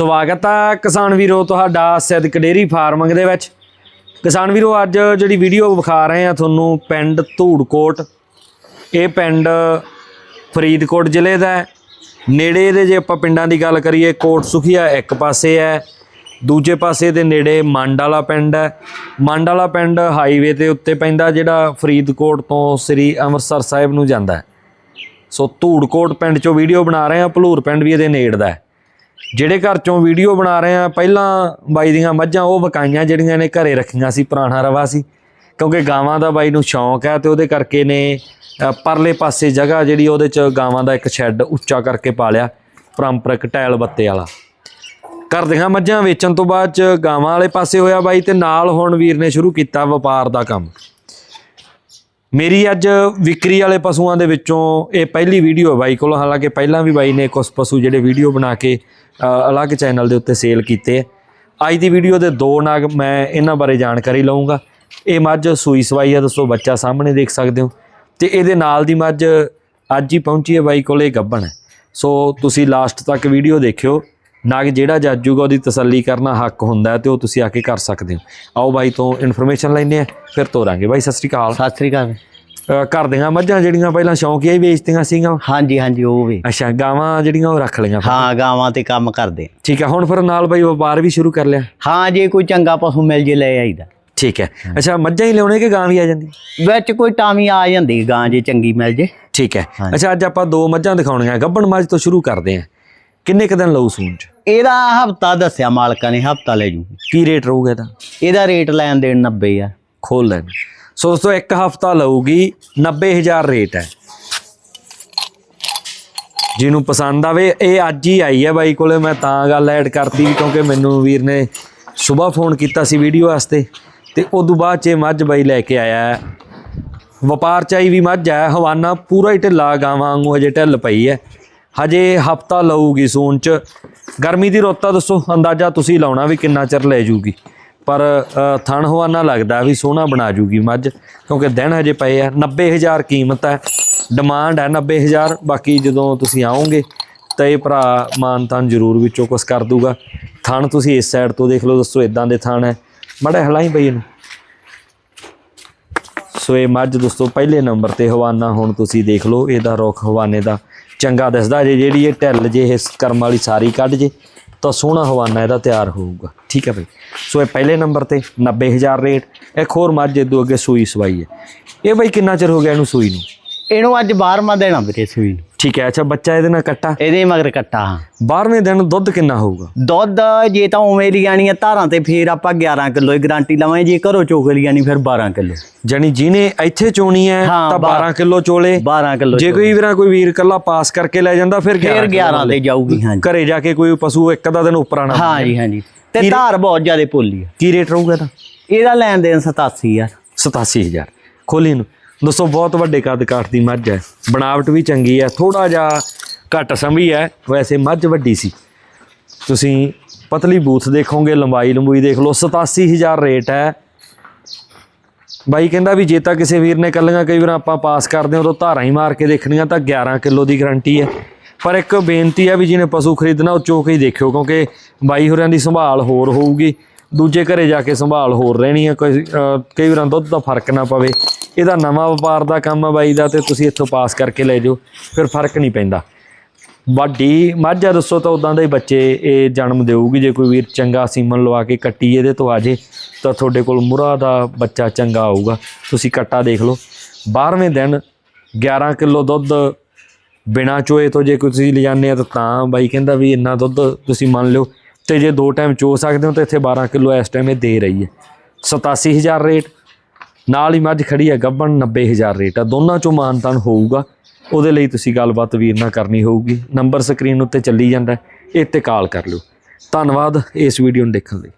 ਸਵਾਗਤ ਹੈ ਕਿਸਾਨ ਵੀਰੋ ਤੁਹਾਡਾ ਸਿੱਧਕ ਡੇਰੀ ਫਾਰਮਿੰਗ ਦੇ ਵਿੱਚ। ਕਿਸਾਨ ਵੀਰੋ, ਅੱਜ ਜਿਹੜੀ ਵੀਡੀਓ ਵਿਖਾ ਰਹੇ ਆ ਤੁਹਾਨੂੰ ਪਿੰਡ ਧੂੜਕੋਟ। ਇਹ ਪਿੰਡ ਫਰੀਦਕੋਟ ਜ਼ਿਲ੍ਹੇ ਦਾ ਹੈ। ਨੇੜੇ ਦੇ ਜੇ ਆਪਾਂ ਪਿੰਡਾਂ ਦੀ ਗੱਲ ਕਰੀਏ ਕੋਟ ਸੁਖੀਆ ਇੱਕ ਪਾਸੇ ਹੈ। ਦੂਜੇ ਪਾਸੇ ਦੇ ਨੇੜੇ ਮੰਡ ਵਾਲਾ ਪਿੰਡ ਹੈ। ਮੰਡ ਵਾਲਾ ਪਿੰਡ ਹਾਈਵੇ ਤੇ ਉੱਤੇ ਪੈਂਦਾ, ਜਿਹੜਾ ਫਰੀਦਕੋਟ ਤੋਂ ਸ੍ਰੀ ਅੰਮ੍ਰਿਤਸਰ ਸਾਹਿਬ ਨੂੰ ਜਾਂਦਾ ਹੈ। ਸੋ ਧੂੜਕੋਟ ਪਿੰਡ ਚੋਂ ਵੀਡੀਓ ਬਣਾ ਰਹੇ ਆ, ਭਲੂਰ ਪਿੰਡ ਵੀ ਇਹਦੇ ਨੇੜ ਦਾ ਹੈ। ਜਿਹੜੇ ਘਰ ਚੋਂ ਵੀਡੀਓ ਬਣਾ ਰਹੇ ਆ, ਪਹਿਲਾਂ ਬਾਈ ਦੀਆਂ ਮੱਝਾਂ, ਉਹ ਵਕਾਈਆਂ ਜਿਹੜੀਆਂ ਨੇ, ਘਰੇ ਰੱਖੀਆਂ ਸੀ, ਪੁਰਾਣਾ ਰਵਾ ਸੀ। ਕਿਉਂਕਿ ਗਾਵਾਂ ਦਾ ਬਾਈ ਨੂੰ ਸ਼ੌਂਕ ਹੈ ਤੇ ਉਹਦੇ ਕਰਕੇ ਨੇ ਪਰਲੇ ਪਾਸੇ ਜਗ੍ਹਾ ਜਿਹੜੀ ਉਹਦੇ ਚ ਗਾਵਾਂ ਦਾ ਇੱਕ ਸ਼ੈੱਡ ਉੱਚਾ ਕਰਕੇ ਪਾ ਲਿਆ ਪਰੰਪਰਕ ਟਾਇਲ ਬੱਤੇ ਵਾਲਾ। ਘਰ ਦੀਆਂ ਮੱਝਾਂ ਵੇਚਣ ਤੋਂ ਬਾਅਦ ਚ ਗਾਵਾਂ ਵਾਲੇ ਪਾਸੇ ਹੋਇਆ ਬਾਈ ਤੇ ਨਾਲ ਹੁਣ ਵੀਰ ਨੇ ਸ਼ੁਰੂ ਕੀਤਾ ਵਪਾਰ ਦਾ ਕੰਮ। ਮੇਰੀ ਅੱਜ ਵਿਕਰੀ ਵਾਲੇ ਪਸ਼ੂਆਂ ਦੇ ਵਿੱਚੋਂ ਇਹ ਪਹਿਲੀ ਵੀਡੀਓ ਹੈ ਬਾਈ ਕੋਲ। ਹਾਲਾਂਕਿ ਪਹਿਲਾਂ ਵੀ ਬਾਈ ਨੇ ਕੁਝ ਪਸ਼ੂ ਜਿਹੜੇ ਵੀਡੀਓ ਬਣਾ ਕੇ ਅਲੱਗ ਚੈਨਲ ਦੇ ਉੱਤੇ ਸੇਲ ਕੀਤੇ। ਆ ਅੱਜ ਦੀ ਵੀਡੀਓ ਦੇ ਦੋ ਨਾਗ ਮੈਂ ਇਹਨਾਂ ਬਾਰੇ ਜਾਣਕਾਰੀ ਲਵਾਂਗਾ ਇਹ ਮੱਝ ਸੂਈ ਸਵਾਈ ਆ, ਦੱਸੋ ਬੱਚਾ ਸਾਹਮਣੇ ਦੇਖ ਸਕਦੇ ਹੋ। ਤੇ ਇਹਦੇ ਨਾਲ ਦੀ ਮੱਝ ਅੱਜ ਹੀ ਪਹੁੰਚੀ ਹੈ ਬਾਈ ਕੋਲੇ ਗੱਬਣ ਹੈ। ਸੋ ਤੁਸੀਂ ਲਾਸਟ ਤੱਕ ਵੀਡੀਓ ਦੇਖਿਓ। ਨਾਗ ਜਿਹੜਾ ਜਾਜੂਗਾ ਉਹਦੀ ਤਸੱਲੀ ਕਰਨਾ ਹੱਕ ਹੁੰਦਾ ਹੈ ਤੇ ਉਹ ਤੁਸੀਂ ਆ ਕੇ ਕਰ ਸਕਦੇ ਹੋ। ਆਓ ਬਾਈ ਤੋਂ ਇਨਫੋਰਮੇਸ਼ਨ ਲੈਣੇ ਆ ਫਿਰ ਤੋਰਾਂਗੇ। ਬਾਈ, ਸਤਿ ਸ਼੍ਰੀ ਅਕਾਲ। ਸਤਿ ਸ੍ਰੀ ਅਕਾਲ। ਘਰ ਦੀਆਂ ਮੱਝਾਂ ਜਿਹੜੀਆਂ ਪਹਿਲਾਂ ਸ਼ੌਂਕੀਆ ਹੀ ਵੇਚਦੀਆਂ ਸੀਗੀਆਂ? ਹਾਂਜੀ ਹਾਂਜੀ ਉਹ ਵੀ। ਅੱਛਾ ਗਾਵਾਂ ਜਿਹੜੀਆਂ ਉਹ ਰੱਖ ਲਈਆਂ। ਹਾਂ ਗਾਵਾਂ ਤੇ ਕੰਮ ਕਰਦੇ। ਠੀਕ ਹੈ ਹੁਣ ਫਿਰ ਨਾਲ ਬਾਈ ਵਪਾਰ ਵੀ ਸ਼ੁਰੂ ਕਰ ਲਿਆ? ਹਾਂ ਜੇ ਕੋਈ ਚੰਗਾ ਪਸ਼ੂ ਮਿਲ ਜੇ ਲੈ ਆਈਦਾ। ਠੀਕ ਹੈ। ਅੱਛਾ ਮੱਝਾਂ ਹੀ ਲਿਆਉਣੇ ਕਿ ਗਾਂ ਵੀ ਆ ਜਾਂਦੀ? ਵਿੱਚ ਕੋਈ ਟਾਮੀ ਆ ਜਾਂਦੀ ਗਾਂ ਜੇ ਚੰਗੀ ਮਿਲ ਜੇ। ਠੀਕ ਹੈ। ਅੱਛਾ ਅੱਜ ਆਪਾਂ ਦੋ ਮੱਝਾਂ ਦਿਖਾਉਣੀਆਂ ਗੱਬਣ ਮੱਝ ਤੋਂ ਸ਼ੁਰੂ ਕਰਦੇ ਹਾਂ ਕਿੰਨੇ ਕੁ ਦਿਨ ਲਊ ਸੂਣ ਚ? ਇਹਦਾ ਹਫਤਾ ਦੱਸਿਆ ਮਾਲਕਾਂ ਨੇ ਹਫਤਾ ਲੈ ਜੂ। ਕੀ ਰੇਟ ਰਹੂਗਾ ਇਹਦਾ? ਇਹਦਾ ਰੇਟ ਲੈਣ ਦੇਣ 90 ਆ ਖੋਲ ਲੈਣ ਸੋ ਦੋਸਤੋ, ਇੱਕ ਹਫਤਾ ਲਊਗੀ 90000 ਰੇਟ ਹੈ। ਜਿਹਨੂੰ ਪਸੰਦ ਆਵੇ, ਇਹ ਅੱਜ ਹੀ ਆਈ ਹੈ ਬਾਈ ਕੋਲੇ। ਮੈਂ ਤਾਂ ਗੱਲ ਐਡ ਕਰਤੀ ਕਿਉਂਕਿ ਮੈਨੂੰ ਵੀਰ ਨੇ ਸਵੇਰ ਫੋਨ ਕੀਤਾ ਸੀ ਵੀਡੀਓ ਵਾਸਤੇ। ਤੇ ਉਦੋਂ ਬਾਅਦ ਚ ਇਹ ਮੱਝ ਬਾਈ ਲੈ ਕੇ ਆਇਆ ਵਪਾਰ ਚਾਈ ਵੀ ਮੱਝ ਹੈ, ਹਵਾਨਾ ਪੂਰਾ ਹੀ ਢਿੱਲਾ ਗਾਵਾਂ ਵਾਂਗੂ ਹਜੇ ਢਿੱਲ ਪਈ ਹੈ। ਹਜੇ ਹਫਤਾ ਲਊਗੀ ਸੂਨ ਚ। ਗਰਮੀ ਦੀ ਰੋਤਾ ਦੱਸੋ ਅੰਦਾਜ਼ਾ ਤੁਸੀਂ ਲਾਉਣਾ ਵੀ ਕਿੰਨਾ ਚਿਰ ਲੈ ਜੂਗੀ। ਪਰ ਥਣ ਹਵਾਨਾ ਲੱਗਦਾ ਵੀ ਸੋਹਣਾ ਬਣਾ ਜੂਗੀ ਮੱਝ, ਕਿਉਂਕਿ ਦਿਨ ਹਜੇ ਪਏ ਆ 90000 ਕੀਮਤ ਹੈ ਡਿਮਾਂਡ ਹੈ 90000 ਬਾਕੀ ਜਦੋਂ ਤੁਸੀਂ ਆਓਗੇ ਤਾਂ ਇਹ ਭਰਾ ਮਾਨਤਾਨ ਜ਼ਰੂਰ ਵਿੱਚੋਂ ਕੁਝ ਕਰ ਦੂਗਾ। ਥਣ ਤੁਸੀਂ ਇਸ ਸਾਈਡ ਤੋਂ ਦੇਖ ਲਓ, ਦੱਸੋ ਇਦਾਂ ਦੇ ਥਣ ਹੈ। ਮੜਾ ਹਲਾਈ ਬਈ ਇਹਨੂੰ। ਸੋ ਇਹ ਮੱਝ ਦੋਸਤੋ, ਪਹਿਲੇ ਨੰਬਰ ਤੇ ਹਵਾਨਾ ਹੁਣ ਤੁਸੀਂ ਦੇਖ ਲਓ, ਇਹਦਾ ਰੁੱਖ ਹਵਾਨੇ ਦਾ ਚੰਗਾ ਦਿਸਦਾ ਜੇ, ਜਿਹੜੀ ਇਹ ਢਿੱਲ ਜੇ, ਇਸ ਕਰਮ ਵਾਲੀ ਸਾਰੀ ਕੱਢ ਜੇ। ਤਾਂ ਸੋਹਣਾ ਹਵਾਨਾ ਇਹਦਾ ਤਿਆਰ ਹੋਊਗਾ। ਠੀਕ ਹੈ ਬਈ? ਸੋ ਇਹ ਪਹਿਲੇ ਨੰਬਰ ਤੇ 90000 ਰੇਟ। ਇੱਕ ਹੋਰ ਮੱਝ ਇਦੋਂ ਅੱਗੇ ਸੂਈ ਸਵਾਈ ਹੈ। ਇਹ ਬਈ ਕਿੰਨਾ ਚਿਰ ਹੋ ਗਿਆ ਇਹਨੂੰ ਸੂਈ ਨੂੰ? ਇਹਨੂੰ ਅੱਜ 12ਵਾਂ ਦੇਣਾ ਵੀਰੇ ਸੂਈ ਨੂੰ। ਠੀਕ ਹੈ ਅੱਛਾ ਬੱਚਾ ਇਹਦੇ ਨਾਲ ਕੱਟਾ? ਇਹਦੇ ਮਗਰ ਕੱਟਾ ਹਾਂ। 12ਵੇਂ ਦਿਨ ਦੁੱਧ ਕਿੰਨਾ ਹੋਊਗਾ? ਦੁੱਧ ਜੇ ਤਾਂ ਉਵੇਂ ਦੀ ਆਣੀ ਆ ਧਾਰਾਂ ਤੇ ਫੇਰ ਆਪਾਂ 11 ਕਿਲੋ ਹੀ ਗਾਰੰਟੀ ਲਵਾਂਗੇ ਜੇ ਘਰੋਂ ਚੋਕ ਲਿਆਣੀ ਫਿਰ 12 ਕਿਲੋ। ਜਾਨੀ ਜਿਹਨੇ ਇੱਥੇ ਚੋਣੀ ਹੈ ਹਾਂ, ਤਾਂ ਬਾਰਾਂ- 12 ਕਿਲੋ ਚੋਲੇ। 12 ਕਿਲੋ ਜੇ ਕੋਈ ਵੀਰਾ ਕੋਈ ਵੀਰ ਕੱਲਾ ਪਾਸ ਕਰਕੇ ਲੈ ਜਾਂਦਾ ਫਿਰ 11 ਫੇਰ ਕਿੱਲੋ 11 ਤੇ ਜਾਊਗੀ ਹਾਂਜੀ ਘਰੇ ਜਾ ਕੇ ਕੋਈ ਪਸ਼ੂ ਇੱਕ ਅੱਧਾ ਦਿਨ ਉੱਪਰ ਆਣਾ ਹਾਂਜੀ ਹਾਂਜੀ ਤੇ ਧਾਰ ਬਹੁਤ ਜ਼ਿਆਦਾ ਭੋਲੀ ਆ। ਕੀ ਰੇਟ ਰਹੂਗਾ ਇਹਦਾ? ਇਹਦਾ ਲੈਣ ਦੇਣ 87 ਆ 87000 ਖੋਲੀ ਨੂੰ। ਦੱਸੋ, ਬਹੁਤ ਵੱਡੇ ਕੱਦ ਕਾਠ ਦੀ ਮੱਝ ਹੈ। ਬਣਾਵਟ ਵੀ ਚੰਗੀ ਹੈ ਥੋੜਾ ਜਿਹਾ ਘੱਟ ਸੰਭੀ ਹੈ, ਵੈਸੇ ਮੱਝ ਵੱਡੀ ਸੀ। ਤੁਸੀਂ ਪਤਲੀ ਬੂਥ ਦੇਖੋਗੇ, ਲੰਬਾਈ ਲੰਬੂਈ ਦੇਖ ਲਓ 87000 ਰੇਟ ਹੈ। ਬਾਈ ਕਹਿੰਦਾ ਵੀ ਜੇ ਤਾਂ ਕਿਸੇ ਵੀਰ ਨੇ ਕੱਲੀਆਂ ਕਈ ਵਾਰ ਆਪਾਂ ਪਾਸ ਕਰਦੇ ਹਾਂ, ਉਦੋਂ ਧਾਰਾਂ ਹੀ ਮਾਰ ਕੇ ਦੇਖਣੀਆਂ, ਤਾਂ 11 ਕਿਲੋ ਦੀ ਗਾਰੰਟੀ ਹੈ। ਪਰ ਇੱਕ ਬੇਨਤੀ ਹੈ ਵੀ ਜਿਹਨੇ ਪਸ਼ੂ ਖਰੀਦਣਾ, ਉਹ ਚੋਕ ਹੀ ਦੇਖਿਓ, ਕਿਉਂਕਿ ਬਾਈ ਹੋਰਿਆਂ ਦੀ ਸੰਭਾਲ ਹੋਰ ਹੋਊਗੀ। ਦੂਜੇ ਘਰੇ ਜਾ ਕੇ ਸੰਭਾਲ ਹੋਰ ਰਹਿਣੀ ਹੈ ਕੋਈ ਕਈ ਵਾਰਾਂ ਦੁੱਧ ਦਾ ਫ਼ਰਕ ਨਾ ਪਵੇ। ਇਹਦਾ ਨਵਾਂ ਵਪਾਰ ਦਾ ਕੰਮ ਆ ਬਾਈ ਦਾ ਤੇ ਤੁਸੀਂ ਇੱਥੋਂ ਪਾਸ ਕਰਕੇ ਲੈ ਜਾਓ, ਫਿਰ ਫ਼ਰਕ ਨਹੀਂ ਪੈਂਦਾ। ਵੱਡੀ, ਮਾਝਾ ਦੱਸੋ ਤਾਂ ਉਦਾਂ ਦੇ ਬੱਚੇ ਇਹ ਜਨਮ ਦੇਊਗੀ, ਜੇ ਕੋਈ ਵੀਰ ਚੰਗਾ ਸੀਮਨ ਲਵਾ ਕੇ ਕੱਟੀ ਇਹਦੇ ਤੋਂ ਆ ਜੇ, ਤਾਂ ਤੁਹਾਡੇ ਕੋਲ ਮੁਰਾ ਦਾ ਬੱਚਾ ਚੰਗਾ ਆਊਗਾ। ਤੁਸੀਂ ਕੱਟਾ ਦੇਖ ਲਓ। 12ਵੇਂ ਦਿਨ 11 ਕਿਲੋ ਦੁੱਧ ਬਿਨਾ ਚੋਏ ਤੋਂ ਜੇ ਤੁਸੀਂ ਲਿਜਾਣੇ ਆ ਤਾਂ ਬਾਈ ਕਹਿੰਦਾ ਵੀ ਇੰਨਾ ਦੁੱਧ ਤੁਸੀਂ ਮੰਨ ਲਿਓ ਤੇ ਜੇ ਦੋ ਟਾਈਮ ਚੋ ਸਕਦੇ ਹੋ ਤਾਂ ਇੱਥੇ 12 ਕਿਲੋ ਇਸ ਟਾਈਮ ਇਹ ਦੇ ਰਹੀ ਹੈ। 87000 ਰੇਟ। ਨਾਲ ਹੀ ਮੱਝ ਖੜੀ ਹੈ ਗੱਬਣ 90000 ਰੇਟ ਆ। ਦੋਨਾਂ ਚੋਂ ਮਾਨਤਾਨ ਹੋਊਗਾ। ਉਹਦੇ ਲਈ ਤੁਸੀਂ ਗੱਲਬਾਤ ਵੀਰ ਨਾਲ ਕਰਨੀ ਹੋਊਗੀ। ਨੰਬਰ ਸਕਰੀਨ ਉੱਤੇ ਚੱਲੀ ਜਾਂਦਾ ਇਹ ਤੇ ਕਾਲ ਕਰ ਲਿਓ। ਧੰਨਵਾਦ ਇਸ ਵੀਡੀਓ ਨੂੰ ਦੇਖਣ ਲਈ।